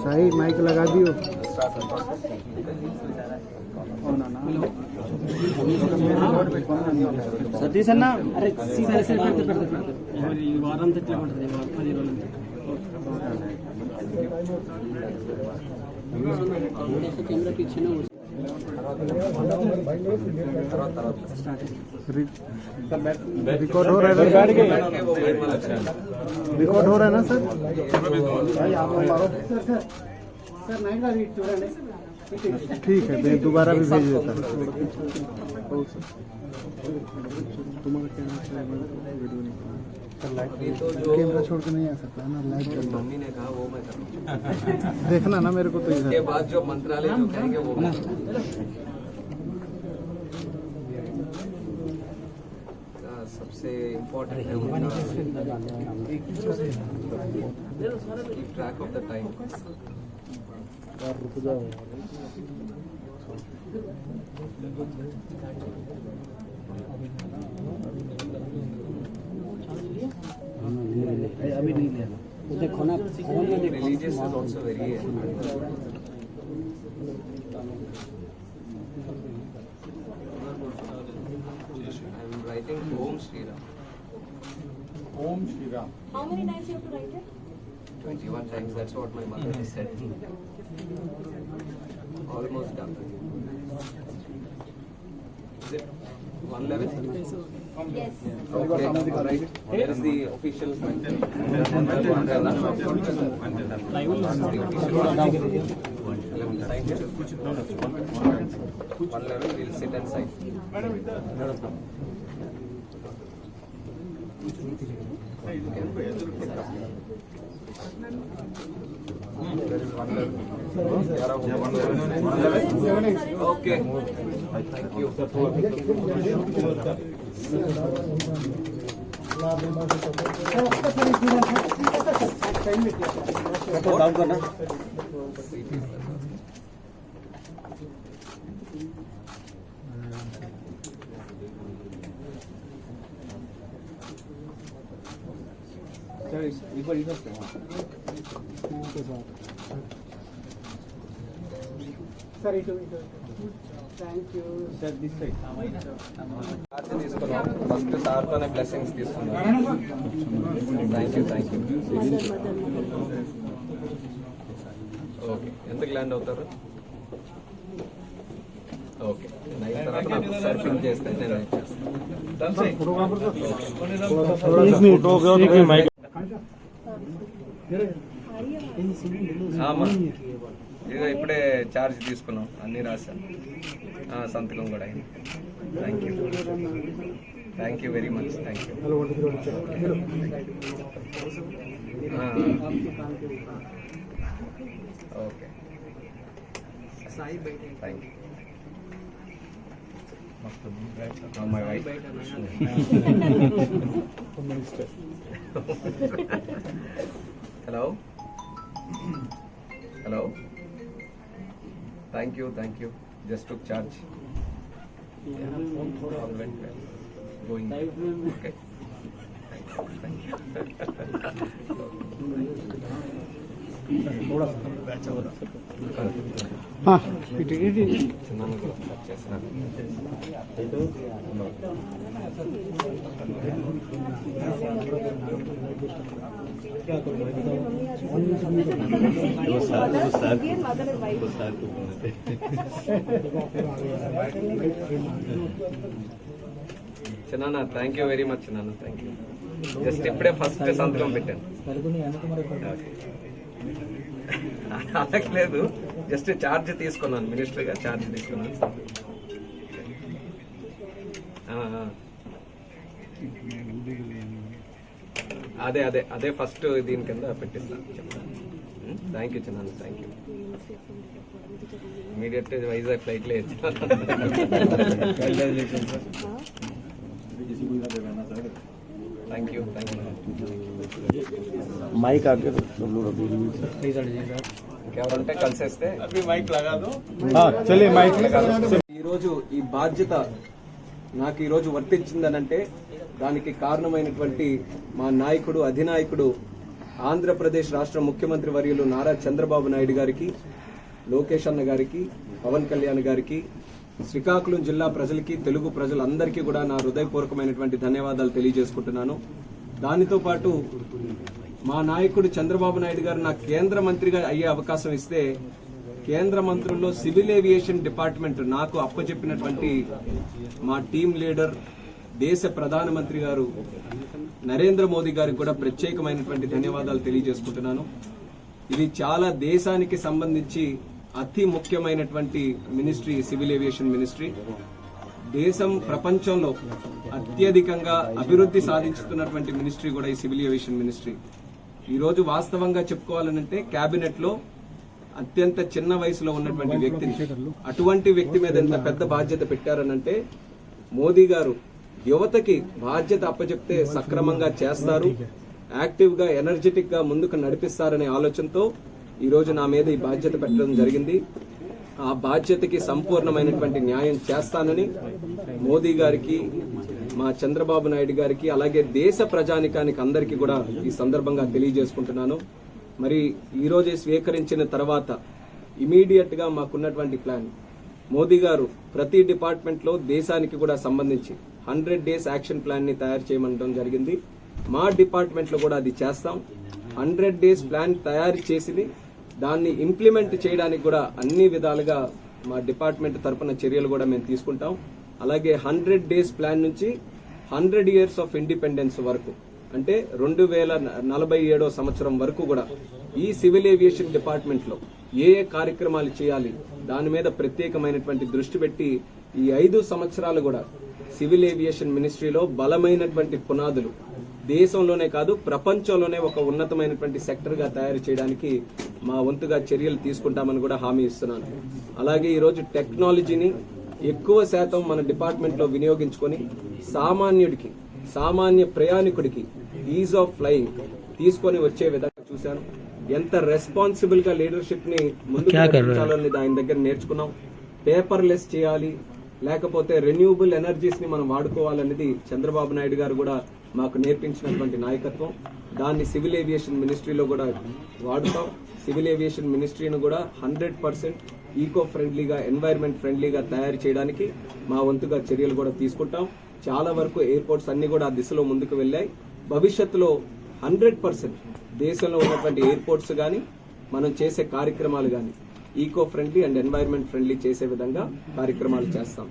सही माइक लगा दियो సతీష్ అన్న అరే సరే సరే పెడతా పెడతా పెడతా మరి ఈ వారం తెట్లా ఉంటుంది పది రోజులు కెమెరా పిక్చర్ रिकॉर्ड हो रहा है रिकॉर्ड हो रहा है ना, सर? ठीक है, मैं दोबारा भी भेज देता हूँ। तुम्हारा क्या नाम है? कैमरा छोड़ के नहीं आ सकता है ना लाइव मम्मी ने कहा वो मैं करूँ देखना ना मेरे को तो के इधर बाद जो मंत्रालय जो कहेंगे वो सबसे इम्पोर्टेंट है ट्रैक ऑफ़ द टाइम अभी Shri Ram almost done is it one level Yes. Okay, alright. Here is the official. One level, we'll sit. Okay. Thank you. Down करना सर एक बार इधर सर इधर thank you sir this side తీసుకున్నాం. First సార్తోనే blessings తీసుకున్నాం. Thank you thank you okay ఎందుకు land అవుతారు? ఓకే అయిన తర్వాత నాకు చేస్తే నేను ఇదిగో ఇప్పుడే ఛార్జ్ తీసుకున్నాం. అన్నీ రాశాను. సంతకం కూడా అయింది. thank you very much. thank you. Thank uh, Thank you. Thank you Oh, my wife. Hello? Hello? Thank you, thank you. Just took charge. going. Okay. Thank you. थोड़ा सा చిన్న థ్యాంక్ యూ వెరీ మచ్ నాన్న thank you just ఇప్పుడే first సంతకం పెట్టాను. అలాగే లేదు just charge తీసుకున్నాను. మినిస్టర్గా ఛార్జ్ తీసుకున్నాను. అదే అదే అదే ఫస్ట్ దీని కింద పెట్టిస్తాను థ్యాంక్ యూ చిన్న థ్యాంక్ యూ ఇమీడియట్ వైజాగ్ ఫ్లైట్లో thank you thank you mike కలిసేస్తే mike లగాదు మైక్. ఈరోజు ఈ బాధ్యత నాకు ఈరోజు వర్తించిందనంటే దానికి కారణమైనటువంటి మా నాయకుడు అధినాయకుడు ఆంధ్రప్రదేశ్ రాష్ట్ర ముఖ్యమంత్రి వర్యులు నారా చంద్రబాబు నాయుడు గారికి లోకేష్ అన్న గారికి పవన్ కళ్యాణ్ గారికి శ్రీకాకుళం జిల్లా ప్రజలకి తెలుగు ప్రజలందరికీ కూడా నా హృదయపూర్వకమైనటువంటి ధన్యవాదాలు తెలియజేసుకుంటున్నాను. దానితో పాటు మా నాయకుడు చంద్రబాబు నాయుడు గారు నాకు కేంద్ర మంత్రిగా అయ్యే అవకాశం ఇస్తే కేంద్ర మంత్రుల్లో సివిల్ ఏవియేషన్ డిపార్ట్మెంట్ నాకు అప్పచెప్పినటువంటి మా టీం లీడర్ దేశ ప్రధానమంత్రి గారు నరేంద్ర మోదీ గారికి కూడా ప్రత్యేకమైనటువంటి ధన్యవాదాలు తెలియజేసుకుంటున్నాను. ఇది చాలా దేశానికి సంబంధించి అతి ముఖ్యమైనటువంటి మినిస్ట్రీ సివిల్ ఏవియేషన్ మినిస్ట్రీ. దేశం ప్రపంచంలో అత్యధికంగా అభివృద్ధి సాధించుతున్నటువంటి మినిస్ట్రీ కూడా ఈ సివిల్ ఏవియేషన్ మినిస్ట్రీ. ఈరోజు వాస్తవంగా చెప్పుకోవాలనంటే క్యాబినెట్లో అత్యంత చిన్న వయసులో ఉన్నటువంటి వ్యక్తిని అటువంటి వ్యక్తి మీద ఎంత పెద్ద బాధ్యత పెట్టారనంటే మోదీ గారు యువతకి బాధ్యత అప్పచెప్తే సక్రమంగా చేస్తారు యాక్టివ్గా ఎనర్జెటిక్గా ముందుకు నడిపిస్తారనే ఆలోచనతో ఈ రోజు నా మీద ఈ బాధ్యత పెట్టడం జరిగింది. ఆ బాధ్యతకి సంపూర్ణమైనటువంటి న్యాయం చేస్తానని మోదీ గారికి మా చంద్రబాబు నాయుడు గారికి అలాగే దేశ ప్రజానికానికి అందరికీ కూడా ఈ సందర్భంగా తెలియజేసుకుంటున్నాను. మరి ఈరోజే స్వీకరించిన తర్వాత ఇమీడియట్గా మాకున్నటువంటి ప్లాన్. మోదీ గారు ప్రతి డిపార్ట్మెంట్లో దేశానికి కూడా సంబంధించి హండ్రెడ్ డేస్ యాక్షన్ ప్లాన్ని తయారు చేయమనడం జరిగింది. మా డిపార్ట్మెంట్లో కూడా అది చేస్తాం. హండ్రెడ్ డేస్ ప్లాన్ తయారు చేసింది దాన్ని ఇంప్లిమెంట్ చేయడానికి కూడా అన్ని విధాలుగా మా డిపార్ట్మెంట్ తరపున చర్యలు కూడా మేము తీసుకుంటాం. అలాగే హండ్రెడ్ డేస్ ప్లాన్ నుంచి హండ్రెడ్ ఇయర్స్ ఆఫ్ ఇండిపెండెన్స్ వరకు అంటే రెండు వేల నలభై ఏడో సంవత్సరం వరకు కూడా ఈ సివిల్ ఏవియేషన్ డిపార్ట్మెంట్లో ఏ ఏ కార్యక్రమాలు చేయాలి దాని మీద ప్రత్యేకమైనటువంటి దృష్టి పెట్టి ఈ ఐదు సంవత్సరాలు కూడా సివిల్ ఏవియేషన్ మినిస్ట్రీలో బలమైనటువంటి పునాదులు దేశంలోనే కాదు ప్రపంచంలోనే ఒక ఉన్నతమైనటువంటి సెక్టర్గా తయారు చేయడానికి మా వంతుగా చర్యలు తీసుకుంటామని కూడా హామీ ఇస్తున్నాను. అలాగే ఈరోజు టెక్నాలజీని ఎక్కువ శాతం మన డిపార్ట్మెంట్లో వినియోగించుకొని సామాన్యుడికి సామాన్య ప్రయాణికుడికి ఈజ్ ఆఫ్ ఫ్లయింగ్ తీసుకొని వచ్చే విధంగా చూశాను. ఎంత రెస్పాన్సిబుల్గా లీడర్షిప్ని ముందుకు నడిపించాలని ఆయన దగ్గర నేర్చుకున్నాం. పేపర్లెస్ చేయాలి లేకపోతే రెన్యూబుల్ ఎనర్జీస్ని మనం వాడుకోవాలనేది చంద్రబాబు నాయుడు గారు కూడా మాకు నేర్పించినటువంటి నాయకత్వం. దాన్ని సివిల్ ఏవియేషన్ మినిస్ట్రీలో కూడా వాడుతాం. సివిల్ ఏవియేషన్ మినిస్ట్రీని కూడా హండ్రెడ్ పర్సెంట్ ఈకో ఫ్రెండ్లీగా ఎన్వైర్న్మెంట్ ఫ్రెండ్లీగా తయారు చేయడానికి మా వంతుగా చర్యలు కూడా తీసుకుంటాం. చాలా వరకు ఎయిర్పోర్ట్స్ అన్ని కూడా ఆ దిశలో ముందుకు వెళ్ళాయి. భవిష్యత్తులో హండ్రెడ్ పర్సెంట్ దేశంలో ఉన్నటువంటి ఎయిర్పోర్ట్స్ కానీ మనం చేసే కార్యక్రమాలు కానీ eco friendly and environment friendly చేసే విధంగా కార్యక్రమాలు చేస్తాం.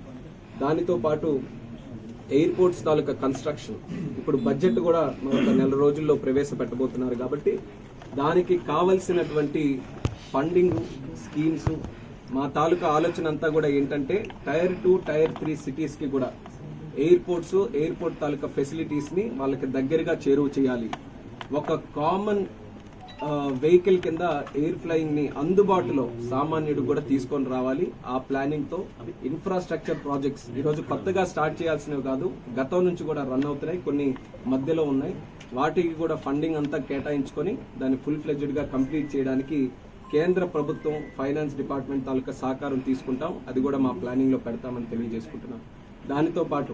దానితో పాటు ఎయిర్పోర్ట్స్ తాలూకా కన్స్ట్రక్షన్. ఇప్పుడు బడ్జెట్ కూడా ఒక నెల రోజుల్లో ప్రవేశపెట్టబోతున్నారు కాబట్టి దానికి కావలసినటువంటి ఫండింగ్ స్కీమ్స్ మా తాలూకా ఆలోచన అంతా కూడా ఏంటంటే టైర్ టూ టైర్ త్రీ సిటీస్కి కూడా ఎయిర్పోర్ట్స్ ఎయిర్పోర్ట్ తాలూకా ఫెసిలిటీస్ని వాళ్ళకి దగ్గరగా చేరువ చేయాలి. ఒక కామన్ వెహికల్ కింద ఎయిర్ ఫ్లయింగ్ని అందుబాటులో సామాన్యుడు కూడా తీసుకొని రావాలి. ఆ ప్లానింగ్తో ఇన్ఫ్రాస్ట్రక్చర్ ప్రాజెక్ట్స్ ఈరోజు కొత్తగా స్టార్ట్ చేయాల్సినవి కాదు గతం నుంచి కూడా రన్ అవుతున్నాయి కొన్ని మధ్యలో ఉన్నాయి. వాటికి కూడా ఫండింగ్ అంతా కేటాయించుకొని దాన్ని ఫుల్ ఫ్లెడ్జ్డ్గా కంప్లీట్ చేయడానికి కేంద్ర ప్రభుత్వం ఫైనాన్స్ డిపార్ట్మెంట్ తాలూకా సహకారం తీసుకుంటాం. అది కూడా మా ప్లానింగ్లో పెడతామని తెలియజేసుకుంటున్నాం. దానితో పాటు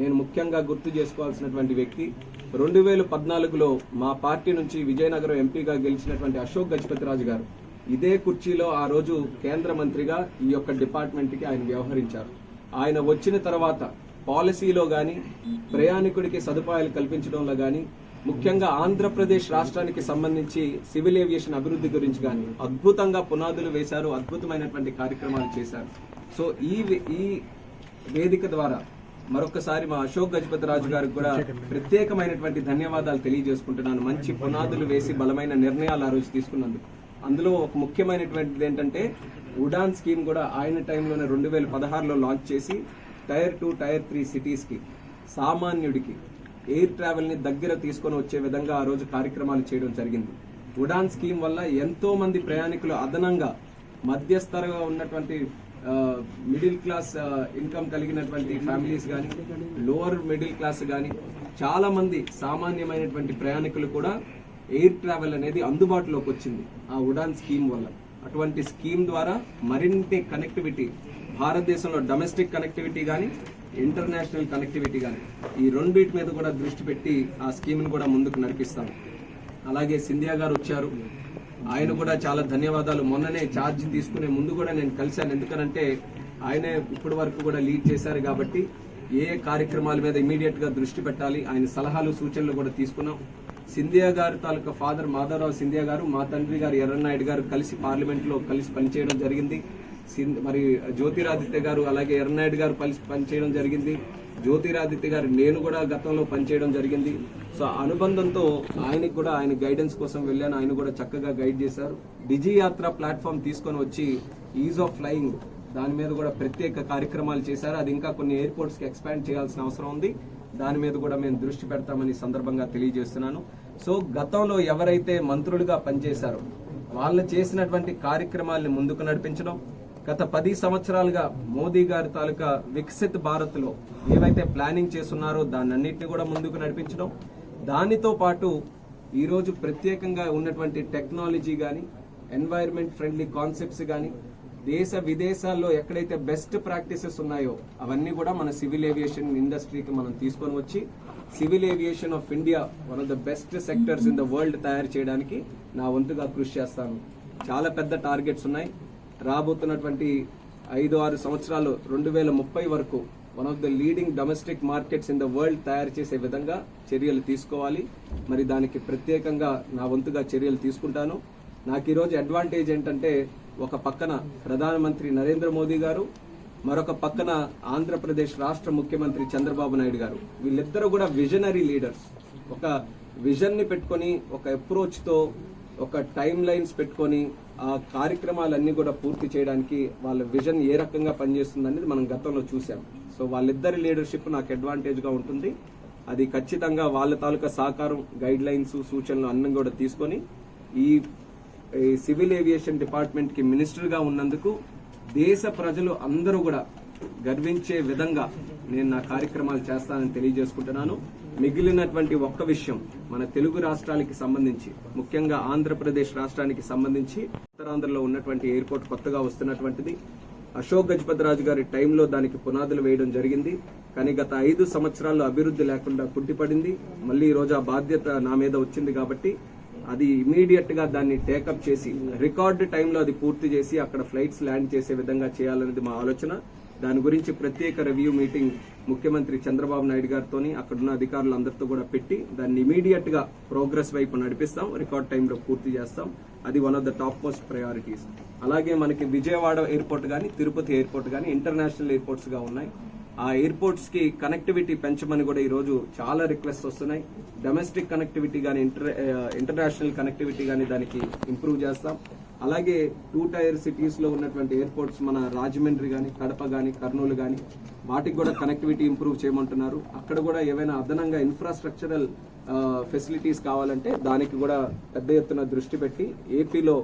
నేను ముఖ్యంగా గుర్తు చేసుకోవాల్సినటువంటి వ్యక్తి రెండు వేల పద్నాలుగులో మా పార్టీ నుంచి విజయనగరం ఎంపీగా గెలిచినటువంటి అశోక్ గజపతిరాజు గారు ఇదే కుర్చీలో ఆ రోజు కేంద్ర మంత్రిగా ఈ యొక్క డిపార్ట్మెంట్కి ఆయన వ్యవహరించారు. ఆయన వచ్చిన తర్వాత పాలసీలో కానీ ప్రయాణికుడికి సదుపాయాలు కల్పించడంలో కానీ ముఖ్యంగా ఆంధ్రప్రదేశ్ రాష్ట్రానికి సంబంధించి సివిల్ ఏవియేషన్ అభివృద్ధి గురించి కానీ అద్భుతంగా పునాదులు వేశారు అద్భుతమైనటువంటి కార్యక్రమాలు చేశారు. సో ఈ ఈ వేదిక ద్వారా మరొకసారి మా అశోక్ గజపతి రాజు గారికి కూడా ప్రత్యేకమైనటువంటి ధన్యవాదాలు తెలియజేసుకుంటున్నాను. మంచి పునాదులు వేసి బలమైన నిర్ణయాలు ఆ రోజు తీసుకున్నందుకు. అందులో ఒక ముఖ్యమైనటువంటిది ఏంటంటే ఉడాన్ స్కీమ్ కూడా ఆయన టైంలోనే రెండు వేల పదహారులో లాంచ్ చేసి టైర్ టూ టైర్ త్రీ సిటీస్కి సామాన్యుడికి ఎయిర్ ట్రావెల్ని దగ్గర తీసుకొని వచ్చే విధంగా ఆ రోజు కార్యక్రమాలు చేయడం జరిగింది. ఉడాన్ స్కీమ్ వల్ల ఎంతో మంది ప్రయాణికులు అదనంగా మధ్యస్థరగా ఉన్నటువంటి మిడిల్ క్లాస్ ఇన్కమ్ కలిగినటువంటి ఫ్యామిలీస్ కానీ లోవర్ మిడిల్ క్లాస్ కానీ చాలా మంది సామాన్యమైనటువంటి ప్రయాణికులు కూడా ఎయిర్ ట్రావెల్ అనేది అందుబాటులోకి వచ్చింది ఆ ఉడాన్ స్కీమ్ వల్ల. అటువంటి స్కీమ్ ద్వారా మరిన్ని కనెక్టివిటీ భారతదేశంలో డొమెస్టిక్ కనెక్టివిటీ కానీ ఇంటర్నేషనల్ కనెక్టివిటీ కానీ ఈ రెండింటి మీద కూడా దృష్టి పెట్టి ఆ స్కీమ్ని కూడా ముందుకు నడిపిస్తాం అలాగే సింధియా గారు వచ్చారు. ఆయన కూడా చాలా ధన్యవాదాలు. మొన్ననే ఛార్జ్ తీసుకునే ముందు కూడా నేను కలిశాను. ఎందుకనంటే ఆయనే ఇప్పటి వరకు కూడా లీడ్ చేశారు కాబట్టి ఏ కార్యక్రమాల మీద ఇమీడియట్గా దృష్టి పెట్టాలి ఆయన సలహాలు సూచనలు కూడా తీసుకున్నాం. సింధియా గారు తాలూకా ఫాదర్ మాధవరావు సింధియా గారు మా తండ్రి గారు ఎర్రన్నాయుడు గారు కలిసి పార్లమెంట్లో కలిసి పనిచేయడం జరిగింది. మరి జ్యోతిరాదిత్య గారు అలాగే ఎర్రనాయుడు గారు కలిసి పనిచేయడం జరిగింది. జ్యోతిరాదిత్య గారు నేను కూడా గతంలో పనిచేయడం జరిగింది. సో ఆ అనుబంధంతో ఆయనకి కూడా ఆయన గైడెన్స్ కోసం వెళ్ళాను. ఆయన కూడా చక్కగా గైడ్ చేశారు. డిజి యాత్ర ప్లాట్ఫామ్ తీసుకొని వచ్చి ఈజ్ ఆఫ్ ఫ్లయింగ్ దాని మీద కూడా ప్రత్యేక కార్యక్రమాలు చేశారు. అది ఇంకా కొన్ని ఎయిర్పోర్ట్స్కి ఎక్స్పాండ్ చేయాల్సిన అవసరం ఉంది. దాని మీద కూడా మేము దృష్టి పెడతామని సందర్భంగా తెలియజేస్తున్నాను. సో గతంలో ఎవరైతే మంత్రులుగా పనిచేశారో వాళ్ళు చేసినటువంటి కార్యక్రమాల్ని ముందుకు నడిపించడం గత పది సంవత్సరాలుగా మోదీ గారి తాలూకా వికసిత్ భారత్లో ఏవైతే ప్లానింగ్ చేస్తున్నారో దాని అన్నింటినీ కూడా ముందుకు నడిపించడం దానితో పాటు ఈరోజు ప్రత్యేకంగా ఉన్నటువంటి టెక్నాలజీ కానీ ఎన్వైర్మెంట్ ఫ్రెండ్లీ కాన్సెప్ట్స్ కానీ దేశ విదేశాల్లో ఎక్కడైతే బెస్ట్ ప్రాక్టీసెస్ ఉన్నాయో అవన్నీ కూడా మన సివిల్ ఏవియేషన్ ఇండస్ట్రీకి మనం తీసుకొని వచ్చి civil aviation of India one of the best sectors in the world తయారు చేయడానికి నా వంతుగా కృషి చేస్తాను. చాలా పెద్ద టార్గెట్స్ ఉన్నాయి. రాబోతున్నటువంటి ఐదు ఆరు సంవత్సరాలు రెండు వేల ముప్పై వరకు one of the leading domestic markets in the world తయారు చేసే విధంగా చర్యలు తీసుకోవాలి. మరి దానికి ప్రత్యేకంగా నా వంతుగా చర్యలు తీసుకుంటాను. నాకు ఈరోజు అడ్వాంటేజ్ ఏంటంటే ఒక పక్కన ప్రధానమంత్రి నరేంద్ర మోదీ గారు మరొక పక్కన ఆంధ్రప్రదేశ్ రాష్ట్ర ముఖ్యమంత్రి చంద్రబాబు నాయుడు గారు. వీళ్ళిద్దరూ కూడా విజనరీ లీడర్స్ ఒక విజన్ని పెట్టుకొని ఒక అప్రోచ్తో ఒక టైం లైన్స్ పెట్టుకొని ఆ కార్యక్రమాలన్నీ కూడా పూర్తి చేయడానికి వాళ్ళ విజన్ ఏ రకంగా పనిచేస్తుంది అనేది మనం గతంలో చూసాం సో వాళ్ళిద్దరి లీడర్షిప్ నాకు అడ్వాంటేజ్గా ఉంటుంది. అది ఖచ్చితంగా వాళ్ళ తాలూకా సహకారం గైడ్ లైన్స్ సూచనలు అన్నీ కూడా తీసుకొని ఈ ఈ సివిల్ ఏవియేషన్ డిపార్ట్మెంట్కి మినిస్టర్గా ఉన్నందుకు దేశ ప్రజలు అందరూ కూడా గర్వించే విధంగా నేను నా కార్యక్రమాలు చేస్తానని తెలియజేసుకుంటున్నాను. మిగిలినటువంటి ఒక్క విషయం మన తెలుగు రాష్ట్రాలకి సంబంధించి ముఖ్యంగా ఆంధ్రప్రదేశ్ రాష్ట్రానికి సంబంధించి ఉత్తరాంధ్రలో ఉన్నటువంటి ఎయిర్పోర్ట్ కొత్తగా వస్తున్నటువంటిది. అశోక్ గజపతిరాజు గారి టైంలో దానికి పునాదులు వేయడం జరిగింది. కానీ గత ఐదు సంవత్సరాల్లో అభివృద్ధి లేకుండా కుంటిపడింది మళ్ళీ ఈ రోజు ఆ బాధ్యత నా మీద వచ్చింది కాబట్టి అది ఇమీడియట్గా దాన్ని టేకప్ చేసి రికార్డు టైంలో అది పూర్తి చేసి అక్కడ ఫ్లైట్స్ ల్యాండ్ చేసే విధంగా చేయాలనేది మా ఆలోచన. దాని గురించి ప్రత్యేక రివ్యూ మీటింగ్ ముఖ్యమంత్రి చంద్రబాబు నాయుడు గారితో అక్కడున్న అధికారులందరితో కూడా పెట్టి దాన్ని ఇమీడియట్గా ప్రోగ్రెస్ వైపు నడిపిస్తాం. రికార్డ్ టైంలో పూర్తి చేస్తాం. అది one of the top most priorities అలాగే మనకి విజయవాడ ఎయిర్పోర్ట్ కానీ తిరుపతి ఎయిర్పోర్ట్ కానీ ఇంటర్నేషనల్ ఎయిర్పోర్ట్స్గా ఉన్నాయి. ఆ ఎయిర్పోర్ట్స్కి కనెక్టివిటీ పెంచమని కూడా ఈ రోజు చాలా రిక్వెస్ట్ వస్తున్నాయి. డొమెస్టిక్ కనెక్టివిటీ కానీ ఇంటర్ ఇంటర్నేషనల్ కనెక్టివిటీ కానీ దానికి ఇంప్రూవ్ చేస్తాం. అలాగే టూ టైర్ సిటీస్లో ఉన్నటువంటి ఎయిర్పోర్ట్స్ మన రాజమండ్రి కానీ కడప కానీ కర్నూలు కానీ వాటికి కూడా కనెక్టివిటీ ఇంప్రూవ్ చేయమంటున్నారు. అక్కడ కూడా ఏవైనా అదనంగా ఇన్ఫ్రాస్ట్రక్చరల్ ఫెసిలిటీస్ కావాలంటే దానికి కూడా పెద్ద ఎత్తున దృష్టి పెట్టి ఏపీలో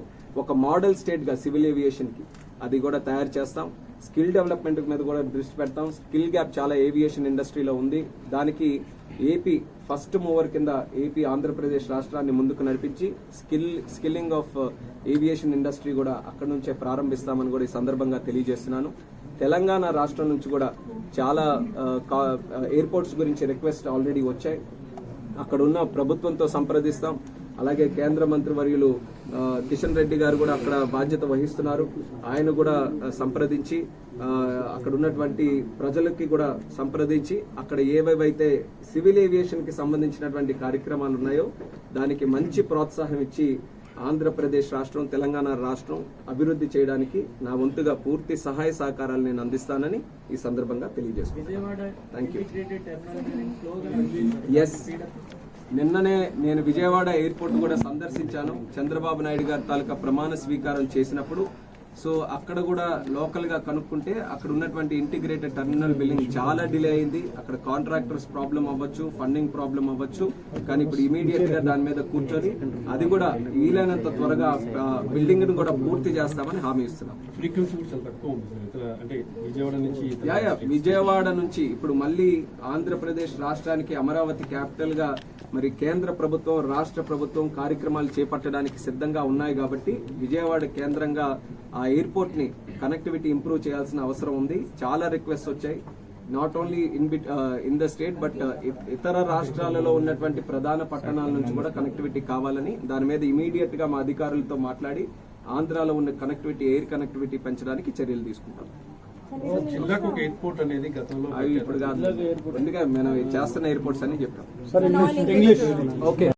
ఒక మోడల్ స్టేట్గా సివిల్ ఏవియేషన్కి అది కూడా తయారు చేస్తాం. స్కిల్ డెవలప్మెంట్ మీద కూడా దృష్టి పెడతాం. స్కిల్ గ్యాప్ చాలా ఏవియేషన్ ఇండస్ట్రీలో ఉంది. దానికి ఏపీ ఫస్ట్ మూవర్ కింద ఏపీ ఆంధ్రప్రదేశ్ రాష్ట్రాన్ని ముందుకు నడిపించి skill skilling of aviation industry కూడా అక్కడ నుంచే ప్రారంభిస్తామని కూడా ఈ సందర్భంగా తెలియజేస్తున్నాను. తెలంగాణ రాష్ట్రం నుంచి కూడా చాలా ఎయిర్పోర్ట్స్ గురించి రిక్వెస్ట్ ఆల్రెడీ వచ్చాయి. అక్కడ ఉన్న ప్రభుత్వంతో సంప్రదిస్తాం. అలాగే కేంద్ర మంత్రి వర్యులు కిషన్ రెడ్డి గారు కూడా అక్కడ బాధ్యత వహిస్తున్నారు. ఆయన కూడా సంప్రదించి అక్కడ ఉన్నటువంటి ప్రజలకి కూడా సంప్రదించి అక్కడ ఏవేవైతే సివిల్ ఏవియేషన్కి సంబంధించినటువంటి కార్యక్రమాలు ఉన్నాయో దానికి మంచి ప్రోత్సాహం ఇచ్చి ఆంధ్రప్రదేశ్ రాష్ట్రం తెలంగాణ రాష్ట్రం అభివృద్ధి చేయడానికి నా వంతుగా పూర్తి సహాయ సహకారాలు నేను అందిస్తానని ఈ సందర్భంగా తెలియజేస్తున్నాను థ్యాంక్ యూ ఎస్ నిన్ననే నేను విజయవాడ ఎయిర్పోర్ట్ కూడా సందర్శించాను. చంద్రబాబు నాయుడు గారి తాలూకా ప్రమాణ స్వీకారం చేసినప్పుడు సో అక్కడ కూడా లోకల్గా కనుక్కుంటే అక్కడ ఉన్నటువంటి ఇంటిగ్రేటెడ్ టెర్మినల్ బిల్డింగ్ చాలా డిలే అయింది. అక్కడ కాంట్రాక్టర్స్ ప్రాబ్లం అవ్వచ్చు ఫండింగ్ ప్రాబ్లం అవ్వచ్చు. కానీ ఇప్పుడు ఇమీడియట్గా దాని మీద కూర్చొని అది కూడా వీలైనంత త్వరగా బిల్డింగ్ను కూడా పూర్తి చేస్తామని హామీ ఇస్తున్నాం. నుంచి విజయవాడ నుంచి ఇప్పుడు మళ్ళీ ఆంధ్రప్రదేశ్ రాష్ట్రానికి అమరావతి క్యాపిటల్గా మరి కేంద్ర ప్రభుత్వం రాష్ట్ర ప్రభుత్వం కార్యక్రమాలు చేపట్టడానికి సిద్ధంగా ఉన్నాయి కాబట్టి విజయవాడ కేంద్రంగా ఆ ఎయిర్పోర్ట్ని కనెక్టివిటీ ఇంప్రూవ్ చేయాల్సిన అవసరం ఉంది. చాలా రిక్వెస్ట్ వచ్చాయి. Not only in bit in the state but ఇతర రాష్ట్రాలలో ఉన్నటువంటి ప్రధాన పట్టణాల నుంచి కూడా కనెక్టివిటీ కావాలని దాని మీద ఇమీడియట్గా మా అధికారులతో మాట్లాడి ఆంధ్రాలో ఉన్న కనెక్టివిటీ ఎయిర్ కనెక్టివిటీ పెంచడానికి చర్యలు తీసుకుంటాం. ఎయిర్పోర్ట్ అనేది గతంలో అవి ఇప్పుడు కాదు. ఎందుకంటే మనం చేస్తున్న ఎయిర్పోర్ట్స్ అని చెప్పాం. ఓకే.